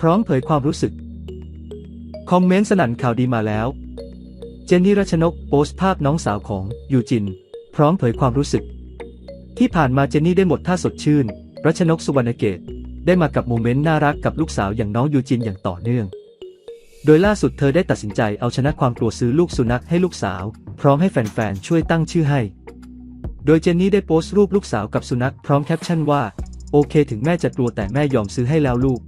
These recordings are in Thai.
พร้อมเผยความรู้สึก คอมเมนต์สนั่นข่าวดีมาแล้ว เจนนี่รัชนกโพสต์ภาพน้องสาวของยูจิน พร้อมเผยความรู้สึก ที่ผ่านมาเจนนี่ได้หมดท่าสดชื่น รัชนกสุวรรณเกตได้มากับโมเมนต์น่ารักกับลูกสาวอย่างน้องยูจินอย่างต่อเนื่อง โดยล่าสุดเธอได้ตัดสินใจเอาชนะความกลัวซื้อลูกสุนัขให้ลูกสาว พร้อมให้แฟนๆช่วยตั้งชื่อให้ โดยเจนนี่ได้โพสต์รูปลูกสาวกับสุนัขพร้อมแคปชั่นว่า โอเค ถึงแม่จะกลัวแต่แม่ยอมซื้อให้แล้วลูก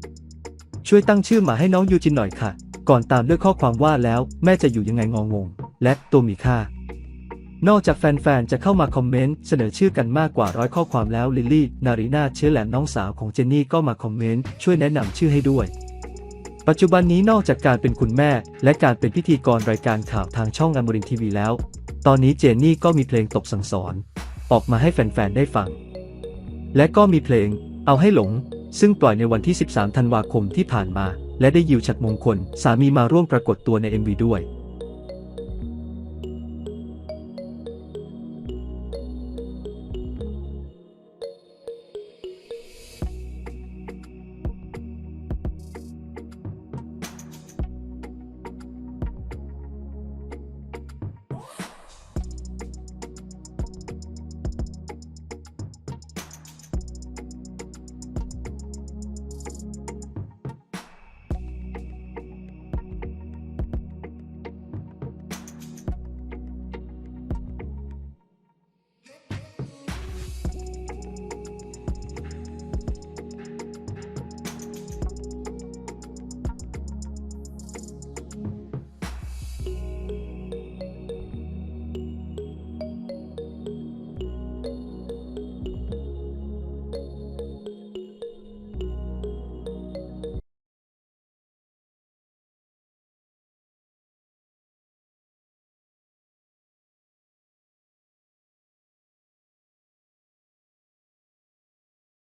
ช่วยตั้งชื่อหมาให้น้องยูจินหน่อยค่ะ ก่อนตามด้วยข้อความว่าแล้วแม่จะอยู่ยังไงงองง และตัวมีค่า นอกจากแฟนๆ จะเข้ามาคอมเมนต์เสนอชื่อกันมากกว่าร้อยข้อความแล้วลิลลี่ นารีนาเชื้อแหลมน้องสาวของเจนนี่ก็มาคอมเมนต์ช่วยแนะนำชื่อให้ด้วย ปัจจุบันนี้นอกจากการเป็นคุณแม่ และการเป็นพิธีกรรายการข่าวทางช่องอมรินทีวีแล้ว ตอนนี้เจนนี่ก็มีเพลงตบสังสอนออกมาให้แฟนๆ ได้ฟัง และก็มีเพลง เอาให้หลง ซึ่งปล่อยในวันที่ 13 ธันวาคมที่ผ่านมา และได้ยิวฉัดมงคล สามีมาร่วมปรากฏตัวใน MV ด้วย